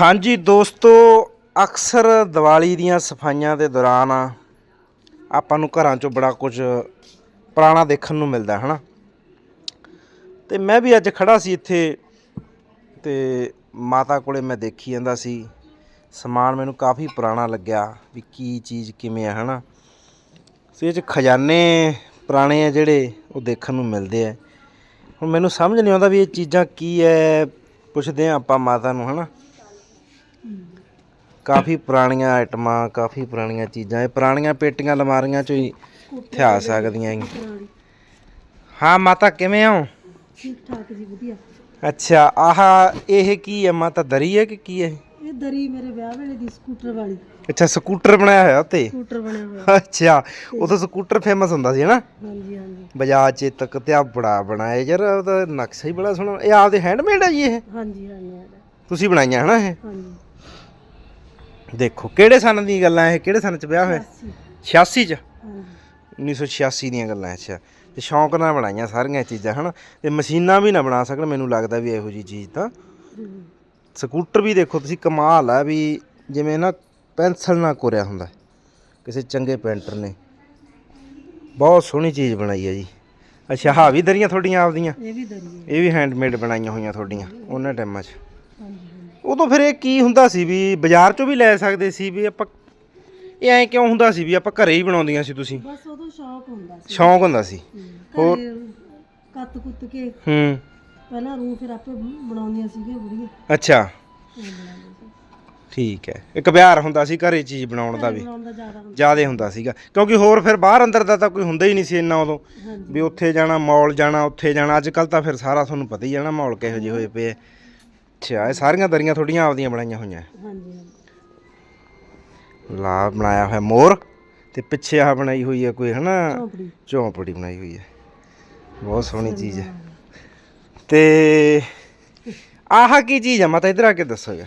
ਹਾਂਜੀ ਦੋਸਤੋ, ਅਕਸਰ ਦੀਵਾਲੀ ਦੀਆਂ ਸਫਾਈਆਂ ਦੇ ਦੌਰਾਨ ਆਪਾਂ ਨੂੰ ਘਰਾਂ 'ਚੋਂ ਬੜਾ ਕੁਝ ਪੁਰਾਣਾ ਦੇਖਣ ਨੂੰ ਮਿਲਦਾ ਹੈ ਨਾ ਤੇ ਮੈਂ ਵੀ ਅੱਜ ਖੜਾ ਸੀ ਇੱਥੇ ਤੇ ਮਾਤਾ ਕੋਲੇ ਮੈਂ ਦੇਖੀ ਜਾਂਦਾ ਸੀ। ਸਮਾਨ ਮੈਨੂੰ ਕਾਫੀ ਪੁਰਾਣਾ ਲੱਗਿਆ ਵੀ ਕੀ ਚੀਜ਼ ਕਿਵੇਂ ਆ, ਹਨਾ? ਸੇ ਚ ਖਜ਼ਾਨੇ ਪੁਰਾਣੇ ਆ ਜਿਹੜੇ ਉਹ ਦੇਖਣ ਨੂੰ ਮਿਲਦੇ ਆ। ਹੁਣ ਮੈਨੂੰ ਸਮਝ ਨਹੀਂ ਆਉਂਦਾ ਵੀ ਇਹ ਚੀਜ਼ਾਂ ਕੀ ਹੈ ਪੁੱਛਦੇ ਆ ਆਪਾਂ ਮਾਤਾ ਨੂੰ, ਹਨਾ? ਕਾਫੀ ਪੁਰਾਣੀਆਂ ਆਈਟਮਾਂ ਕਾਫੀ ਪੁਰਾਣੀਆਂ ਚੀਜ਼ਾਂ ਇਹ ਪੁਰਾਣੀਆਂ ਪੇਟੀਆਂ ਅਲਮਾਰੀਆਂ ਚੋਂ ਹੀ ਥਿਆ ਸਕਦੀਆਂ ਹੈਗੀਆਂ। ਹਾਂ ਮਾਤਾ ਕਿਵੇਂ ਹੋ? ਠੀਕ ਠਾਕ ਜੀ ਵਧੀਆ। ਅੱਛਾ ਆਹ ਇਹ ਕੀ ਹੈ? ਮਾਤਾ ਦਰੀ ਹੈ ਕਿ ਕੀ ਹੈ? ਇਹ ਦਰੀ ਮੇਰੇ ਵਿਆਹ ਵੇਲੇ ਦੀ ਸਕੂਟਰ ਵਾਲੀ। ਅੱਛਾ ਸਕੂਟਰ ਬਣਾਇਆ ਹੋਇਆ ਉੱਤੇ ਸਕੂਟਰ ਬਣਿਆ ਹੋਇਆ। ਅੱਛਾ ਉਦੋਂ ਸਕੂਟਰ ਫੇਮਸ ਹੁੰਦਾ ਸੀ ਹਨਾ? ਹਾਂਜੀ ਹਾਂਜੀ। ਬਜਾਜ ਚੇਤਕ ਤੇ ਆ ਬੜਾ ਬਣਾਇਆ ਯਾਰ ਉਹਦਾ ਨਕਸ਼ਾ ਹੀ ਬੜਾ ਸੋਹਣਾ। ਇਹ ਆਪਦੇ ਹੈਂਡਮੇਡ ਹੈ ਜੀ ਇਹ? ਹਾਂਜੀ ਹਾਂਜੀ ਹਾਂਜੀ। ਤੁਸੀਂ ਬਣਾਈਆਂ ਹਨਾ ਇਹ? ਹਾਂਜੀ। ਦੇਖੋ ਕਿਹੜੇ ਸਨ ਦੀਆਂ ਗੱਲਾਂ ਇਹ? ਕਿਹੜੇ ਸਨ ਚ ਵਿਆਹ ਹੋਇਆ? ਅੱਸੀ। 86 ਚ? ਹਾਂਜੀ। 1986 ਦੀਆਂ ਗੱਲਾਂ ਅੱਛਾ ਤੇ ਸ਼ੌਂਕ ਨਾਲ ਬਣਾਈਆਂ ਸਾਰੀਆਂ ਇਹ ਚੀਜ਼ਾਂ ਹਨਾ? ਤੇ ਮਸ਼ੀਨਾਂ ਵੀ ਨਾ ਬਣਾ ਸਕਣ ਮੈਨੂੰ ਲੱਗਦਾ ਵੀ ਇਹੋ ਜੀ ਚੀਜ਼ ਤਾਂ। ਸਕੂਟਰ ਵੀ ਦੇਖੋ ਤੁਸੀਂ ਕਮਾਲ ਆ ਵੀ ਜਿਵੇਂ ਨਾ ਪੈਨਸਲ ਨਾਲ ਕੋਰਿਆ ਹੁੰਦਾ। ਕਿਸੇ ਚੰਗੇ ਪੇਂਟਰ ਨੇ। ਬਹੁਤ ਸੋਹਣੀ ਚੀਜ਼ ਬਣਾਈ ਹੈ ਜੀ। ਅੱਛਾ ਹਾਂ ਵੀ ਦਰੀਆਂ ਤੁਹਾਡੀਆਂ ਆਪਦੀਆਂ? ਇਹ ਵੀ ਇਹ ਵੀ ਹੈਂਡਮੇਡ ਬਣਾਈਆਂ ਹੋਈਆਂ ਤੁਹਾਡੀਆਂ ਉਹਨਾਂ ਟਾਈਮਾਂ 'ਚ। ਉਦੋਂ ਫਿਰ ਇਹ ਕੀ ਹੁੰਦਾ ਸੀ ਵੀ ਬਾਜ਼ਾਰ 'ਚੋਂ ਵੀ ਲੈ ਸਕਦੇ ਸੀ ਵੀ ਆਪਾਂ ਇਹ ਐਂ ਕਿਉਂ ਹੁੰਦਾ ਸੀ ਵੀ ਆਪਾਂ ਘਰੇ ਹੀ ਬਣਾਉਂਦੀਆਂ ਸੀ ਤੁਸੀਂ? ਬਸ ਉਦੋਂ ਸ਼ੌਕ ਹੁੰਦਾ ਸੀ। ਸ਼ੌਂਕ ਹੁੰਦਾ ਸੀ। ਹੋਰ? ਘਰੇ ਕੱਤ ਕੁੱਤ ਕੇ ਹੂੰ। ਪਹਿਲਾਂ ਰੂ ਫਿਰ ਆਪੇ ਬਣਾਉਂਦੀਆਂ ਸੀਗੀਆਂ ਬੁੜੀਆਂ। ਅੱਛਾ। ਠੀਕ ਹੈ। ਇੱਕ ਵਿਹਾਰ ਹੁੰਦਾ ਸੀ ਘਰੇ ਚੀਜ਼ ਬਣਾਉਣ ਦਾ ਵੀ। ਜ਼ਿਆਦਾ ਹੁੰਦਾ ਜਿਆਦੇ ਹੁੰਦਾ ਸੀਗਾ। ਕਿਉਂਕਿ ਹੋਰ ਫਿਰ ਬਾਹਰ ਅੰਦਰ ਦਾ ਤਾਂ ਕੋਈ ਹੁੰਦਾ ਹੀ ਨਹੀਂ ਸੀ ਇੰਨਾ ਉਦੋਂ। ਹਾਂਜੀ। ਵੀ ਉੱਥੇ ਜਾਣਾ ਮਾਲ ਜਾਣਾ ਉੱਥੇ ਜਾਣਾ। ਅੱਜ ਕੱਲ ਤਾਂ ਫਿਰ ਸਾਰਾ ਤੁਹਾਨੂੰ ਪਤਾ ਹੀ ਹੈ ਨਾ ਮਾਲ ਕਿਹੋ ਜਿਹੇ ਹੋਏ ਪਏ ਆ। ਅੱਛਾ ਇਹ ਸਾਰੀਆਂ ਦਰੀਆਂ ਤੁਹਾਡੀਆਂ ਆਪਦੀਆਂ ਬਣਾਈਆਂ ਹੋਈਆਂ। ਹਾਂਜੀ ਲਾ ਬਣਾਇਆ ਹੋਇਆ ਮੋਰ ਤੇ ਪਿੱਛੇ ਆਹ ਬਣਾਈ ਹੋਈ ਹੈ ਕੋਈ ਹਨਾ? ਝੌਂਪੜੀ। ਝੌਂਪੜੀ ਬਣਾਈ ਹੋਈ ਹੈ ਬਹੁਤ ਸੋਹਣੀ ਚੀਜ਼ ਹੈ ਤੇ ਆਹ ਕੀ ਚੀਜ਼ ਆ? ਮਾਤਾ ਇਧਰ ਆ ਕੇ ਦੱਸੋ ਯਾਰ।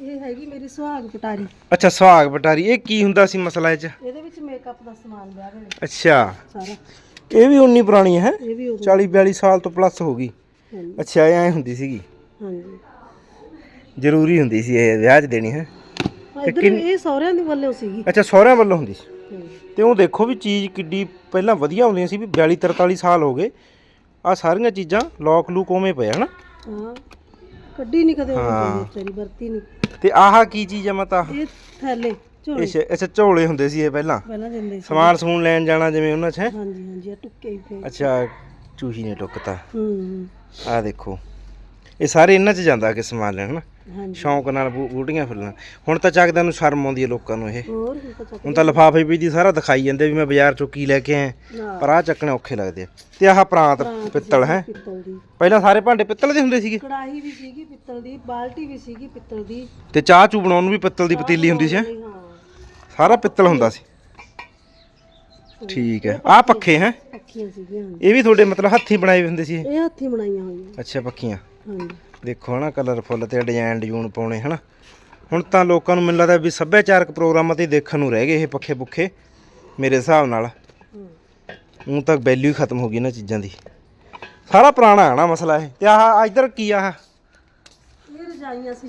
ਇਹ ਹੈਗੀ ਮੇਰੀ ਸੁਹਾਗ ਪਟਾਰੀ। ਅੱਛਾ ਸੁਹਾਗ ਬਟਾਰੀ ਇਹ ਕੀ ਹੁੰਦਾ ਸੀ ਮਸਲਾ ਇਹ ਚ? ਇਹਦੇ ਵਿੱਚ ਮੇਕਅਪ ਦਾ ਸਮਾਨ ਵਿਆਹ ਵੇਲੇ। ਅੱਛਾ। ਸਾਰਾ। ਇਹ ਵੀ ਉਨੀ ਪੁਰਾਣੀ ਹੈ ਇਹ ਵੀ ਉਦੋਂ 40 42 ਸਾਲ ਤੋਂ ਪਲੱਸ ਹੋ ਗਈ। ਅੱਛਾ ਇਹ ਐ ਹੁੰਦੀ ਸੀਗੀ। ਹਾਂਜੀ। ਜ਼ਰੂਰੀ ਹੁੰਦੀ ਸੀ ਇਹ ਵਿਆਹ 'ਚ ਦੇਣੀ ਹੈ? ਇਧਰ ਇਹ ਸਹੁਰਿਆਂ ਦੀ ਵੱਲੋਂ ਸੀਗੀ। ਅੱਛਾ ਸਹੁਰਿਆਂ ਵੱਲੋਂ ਹੁੰਦੀ ਸੀ। ਤੇ ਉਹ ਦੇਖੋ ਵੀ ਚੀਜ਼ ਕਿੱਡੀ ਪਹਿਲਾਂ ਵਧੀਆ ਹੁੰਦੀਆਂ ਸੀ ਵੀ 42 43 ਸਾਲ ਹੋ ਗਏ। ਆ ਸਾਰੀਆਂ ਚੀਜ਼ਾਂ ਲੋਕ ਲੂਕ ਉਵੇਂ ਪਏ ਹਨਾ? ਹਾਂ ਕੱਢੀ ਨਹੀਂ ਕਦੇ ਉਹ ਤੇਰੀ ਵਰਤੀ ਨਹੀਂ ਤੇ ਆਹ ਕੀ ਚੀਜ਼ ਆ ਮਤਾ? ਇਹ ਥੈਲੇ ਝੋਲੇ। ਅੱਛਾ ਝੋਲੇ ਹੁੰਦੇ ਸੀ ਇਹ ਪਹਿਲਾਂ? ਪਹਿਲਾਂ ਦਿੰਦੇ ਸੀ। ਸਮਾਨ ਸਮੂਨ ਲੈਣ ਜਾਣਾ ਜਿਵੇਂ ਉਹਨਾਂ 'ਚ ਹੈ? ਹਾਂਜੀ ਹਾਂਜੀ ਇਹ ਟੁੱਕੇ ਹੀ ਅੱਛਾ ਚੂਹੀ ਨੇ ਟੁੱਕਤਾ ਹੂੰ। ਆਹ ਦੇਖੋ। ਇਹ ਸਾਰੇ ਇਹਨਾਂ 'ਚ ਜਾਂਦਾ ਕਿ ਸਮਾਨ ਲੈਣ ਹਨਾ? ਹਾਂਜੀ। ਸ਼ੌਂਕ ਨਾਲ ਬੂ- ਬੂਟੀਆਂ ਫੁੱਲਣ। ਹੁਣ ਤਾਂ ਚੱਕਦਿਆਂ ਨੂੰ ਸ਼ਰਮ ਆਉਂਦੀ ਹੈ ਲੋਕਾਂ ਨੂੰ ਇਹ। ਹੋਰ ਹੁਣ ਤਾਂ ਚੱਕ ਹੁਣ ਤਾਂ ਲਫਾਫੇ ਵੀ ਦੀ ਸਾਰਾ ਦਿਖਾਈ ਜਾਂਦੇ ਵੀ ਮੈਂ ਬਾਜ਼ਾਰ ਚੋਂ ਕੀ ਲੈ ਕੇ ਆਇਆ। ਨਾ ਪਰ ਆਹ ਚੱਕਣੇ ਔਖੇ ਲੱਗਦੇ ਆ। ਤੇ ਆਹ ਪ੍ਰਾਂਤ ਪਿੱਤਲ ਹੈ? ਪਿੱਤਲ ਦੀ। ਪਹਿਲਾਂ ਸਾਰੇ ਭਾਂਡੇ ਪਿੱਤਲ ਦੇ ਹੁੰਦੇ ਸੀਗੇ। ਕੜਾਹੀ ਵੀ ਸੀਗੀ ਪਿੱਤਲ ਦੀ ਬਾਲਟੀ ਵੀ ਸੀਗੀ ਪਿੱਤਲ ਦੀ। ਤੇ ਚਾਹ ਚੂ ਬਣਾਉਣ ਨੂੰ ਵੀ ਪਿੱਤਲ ਦੀ ਪਤੀਲੀ ਹੁੰਦੀ ਸੀ ਹੈਂ? ਹਾਂ। ਸਾਰਾ ਪਿੱਤਲ ਹੁੰਦਾ ਸੀ। ਠੀਕ ਹੈ। ਆਹ ਪੱਖੇ ਹੈ? ਪੱਖੀਆਂ ਸੀਗੀਆਂ ਹਾਂਜੀ। ਇਹ ਵੀ ਤੁਹਾਡੇ ਮਤਲਬ ਹੱਥੀਂ ਬਣਾਏ ਹੋਏ ਹੁੰਦੇ ਸੀ ਇਹ? ਇਹ ਹੱਥੀਂ ਬਣਾਈਆਂ ਹੋਈਆਂ। ਅੱਛਾ ਪੱਖੀਆਂ। ਹਾਂਜੀ। ਦੇਖੋ ਹਨਾ ਕਲਰਫੁੱਲ ਤੇ ਡਿਜ਼ਾਈਨ ਡਿਜ਼ੂਨ ਪਾਉਣੇ ਹਨਾ। ਹੁਣ ਤਾਂ ਲੋਕਾਂ ਨੂੰ ਮੈਨੂੰ ਲੱਗਦਾ ਵੀ ਸੱਭਿਆਚਾਰਕ ਪ੍ਰੋਗਰਾਮਾਂ ਤੇ ਦੇਖਣ ਨੂੰ ਰਹਿ ਗਏ ਇਹ ਪੱਖੇ ਪੁੱਖੇ ਮੇਰੇ ਹਿਸਾਬ ਨਾਲ। ਹੂੰ। ਹੁਣ ਤੱਕ ਵੈਲਿਊ ਖਤਮ ਹੋ ਗਈ ਨਾ ਚੀਜ਼ਾਂ ਦੀ। ਸਾਰਾ ਪੁਰਾਣਾ ਹੈ ਨਾ ਮਸਲਾ ਇਹ। ਤੇ ਆਹ ਇਧਰ ਕੀ ਆ ਆਹ? ਰਜਾਈਆਂ ਸੀ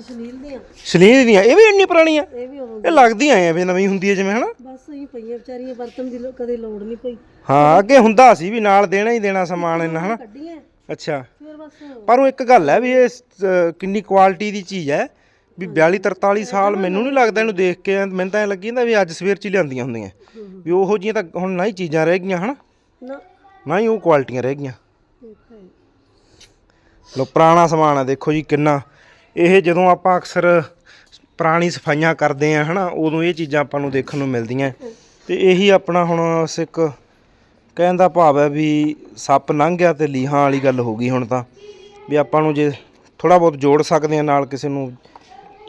ਸ਼ਨੀਲ ਦੀਆਂ। ਇਹ ਵੀ ਇੰਨੀ ਪੁਰਾਣੀਆਂ? ਇਹ ਵੀ ਉਦੋਂ ਇਹ ਲੱਗਦੀਆਂ ਐ ਵੀ ਨਵੀਂ ਹੁੰਦੀ ਹੈ ਜਿਵੇਂ ਹਨਾ? ਬਸ ਹੀ ਪਈਆਂ ਵਿਚਾਰੀਆਂ ਵਰਤਨ ਦੀ ਲੋ- ਕਦੇ ਲੋੜ ਨਹੀਂ ਪਈ। ਹਾਂ ਅੱਗੇ ਹੁੰਦਾ ਸੀ ਵੀ ਨਾਲ ਦੇਣਾ ਹੀ ਦੇਣਾ ਸਮਾਨ ਇਹਨਾਂ ਹਨਾ? ਕੱਢੀਆਂ। ਅੱਛਾ। ਫਿਰ ਬਸ ਪਰ ਉਹ ਇੱਕ ਗੱਲ ਹੈ ਵੀ ਇਹ ਕਿੰਨੀ ਕੁਆਲਿਟੀ ਦੀ ਚੀਜ਼ ਹੈ ਵੀ 42 43 ਸਾਲ ਮੈਨੂੰ ਨਹੀਂ ਲੱਗਦਾ ਇਹਨੂੰ ਦੇਖ ਕੇ ਮੈਨੂੰ ਤਾਂ ਐਂ ਲੱਗੀ ਜਾਂਦਾ ਵੀ ਅੱਜ ਸਵੇਰ ਚ ਹੀ ਲਿਆਂਦੀਆਂ ਹੁੰਦੀਆਂ। ਵੀ ਉਹੋ ਜੀਆਂ ਤਾਂ ਹੁਣ ਨਾ ਹੀ ਚੀਜ਼ਾਂ ਰਹਿ ਗਈਆਂ ਹਨਾ? ਨਾ। ਨਾ ਹੀ ਉਹ ਕੁਆਲਿਟੀਆਂ ਰਹਿ ਗਈਆਂ। ਦੇਖੋ। ਲੋ ਪੁਰਾਣਾ ਸਮਾਨ ਆ ਦੇਖੋ ਜੀ ਕਿੰਨਾ ਇਹ ਜਦੋਂ ਆਪਾਂ ਅਕਸਰ ਪੁਰਾਣੀ ਸਫਾਈਆਂ ਕਰਦੇ ਆ ਹਨਾ, ਉਦੋਂ ਇਹ ਚੀਜ਼ਾਂ ਆਪਾਂ ਨੂੰ ਦੇਖਣ ਨੂੰ ਮਿਲਦੀਆਂ। ਤੇ ਇਹੀ ਆਪਣਾ ਹੁਣ ਉਸ ਇੱਕ ਕਹਿਣ ਦਾ ਭਾਵ ਹੈ ਵੀ ਸੱਪ ਲੰਘ ਗਿਆ ਤੇ ਲੀਹਾਂ ਵਾਲੀ ਗੱਲ ਹੋ ਗਈ ਹੁਣ ਤਾਂ। ਵੀ ਆਪਾਂ ਨੂੰ ਜੇ ਥੋੜਾ ਬਹੁਤ ਜੋੜ ਸਕਦੇ ਆ ਨਾਲ ਕਿਸੇ ਨੂੰ,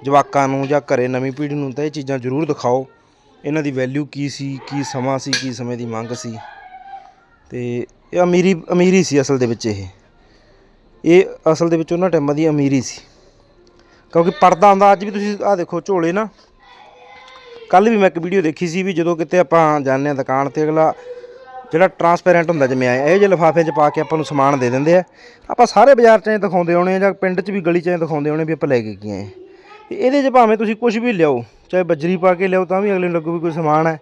ਜਵਾਕਾਂ ਨੂੰ ਜਾਂ ਘਰੇ ਨਵੀਂ ਪੀੜ੍ਹੀ ਨੂੰ, ਤਾਂ ਇਹ ਚੀਜ਼ਾਂ ਜ਼ਰੂਰ ਦਿਖਾਓ। ਇਹਨਾਂ ਦੀ ਵੈਲਿਊ ਕੀ ਸੀ, ਕੀ ਸਮਾਂ ਸੀ, ਕੀ ਸਮੇਂ ਦੀ ਮੰਗ ਸੀ। ਤੇ ਇਹ ਅਮੀਰੀ ਅਮੀਰੀ ਸੀ ਅਸਲ ਦੇ ਵਿੱਚ ਇਹ। ਇਹ ਅਸਲ ਦੇ ਵਿੱਚ ਉਹਨਾਂ ਟਾਈਮਾਂ ਦੀ ਅਮੀਰੀ ਸੀ। ਕਿਉਂਕਿ ਪਰਦਾ ਹੁੰਦਾ ਅੱਜ ਵੀ ਤੁਸੀਂ ਆਹ ਦੇਖੋ ਝੋਲੇ ਨਾ। ਕੱਲ ਵੀ ਮੈਂ ਇੱਕ ਵੀਡੀਓ ਦੇਖੀ ਸੀ ਵੀ ਜਦੋਂ ਕਿਤੇ ਆਪਾਂ ਜਾਂਦੇ ਆ ਦੁਕਾਨ ਤੇ, ਅਗਲਾ ਜਿਹੜਾ ਟਰਾਂਸਪੇਰੈਂਟ ਹੁੰਦਾ ਜਿਵੇਂ ਆਏ, ਇਹ ਜਿਹੇ ਲਿਫਾਫੇ 'ਚ ਪਾ ਕੇ ਆਪਾਂ ਨੂੰ ਸਮਾਨ ਦੇ ਦਿੰਦੇ ਆ। ਆਪਾਂ ਸਾਰੇ ਬਾਜ਼ਾਰ 'ਚ ਦਿਖਾਉਂਦੇ ਹੋਣੇ ਆ ਜਾਂ ਪਿੰਡ 'ਚ ਵੀ ਗਲੀ 'ਚ ਦਿਖਾਉਂਦੇ ਹੋਣੇ ਵੀ ਆਪਾਂ ਲੈ ਕੇ ਕੀ ਆਏ। ਤੇ ਇਹਦੇ 'ਚ ਭਾਵੇਂ ਤੁਸੀਂ ਕੁਝ ਵੀ ਲਿਆਓ, ਚਾਹੇ ਬਜਰੀ ਪਾ ਕੇ ਲਿਆਓ ਤਾਂ ਵੀ ਅਗਲੇ ਨੂੰ ਲੱਗੂ ਵੀ ਕੋਈ ਸਮਾਨ ਹੈ,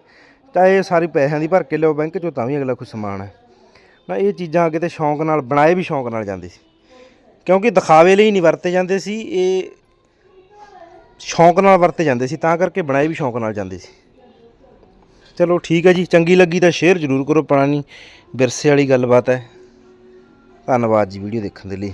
ਚਾਹੇ ਸਾਰੀ ਪੈਸਿਆਂ ਦੀ ਭਰ ਕੇ ਲਿਆਓ ਬੈਂਕ 'ਚੋਂ ਤਾਂ ਵੀ ਅਗਲਾ ਕੋਈ ਸਮਾਨ ਹੈ। ਨਾ ਇਹ ਚੀਜ਼ਾਂ ਅੱਗੇ ਤੇ ਸ਼ੌਂਕ ਨਾਲ, ਬਣਾਏ ਵੀ ਸ਼ੌਂਕ ਨਾਲ ਜਾਂਦੇ ਸੀ। ਕਿਉਂਕਿ ਦਿਖਾਵੇ ਲਈ ਨਹੀਂ ਵਰਤੇ ਜਾਂਦੇ ਸੀ, ਇਹ ਸ਼ੌਂਕ ਨਾਲ ਵਰਤੇ ਜਾਂਦੇ ਸੀ, ਤਾਂ ਕਰਕੇ ਬਣਾਏ ਵੀ ਸ਼ੌਂਕ ਨਾਲ ਜਾਂਦੇ ਸੀ। ਚਲੋ ਠੀਕ ਹੈ ਜੀ, ਚੰਗੀ ਲੱਗੀ ਤਾਂ ਸ਼ੇਅਰ ਜ਼ਰੂਰ ਕਰੋ ਪੁਰਾਣੀ ਵਿਰਸੇ ਵਾਲੀ ਗੱਲਬਾਤ ਹੈ। ਧੰਨਵਾਦ ਜੀ ਵੀਡੀਓ ਦੇਖਣ ਦੇ ਲਈ।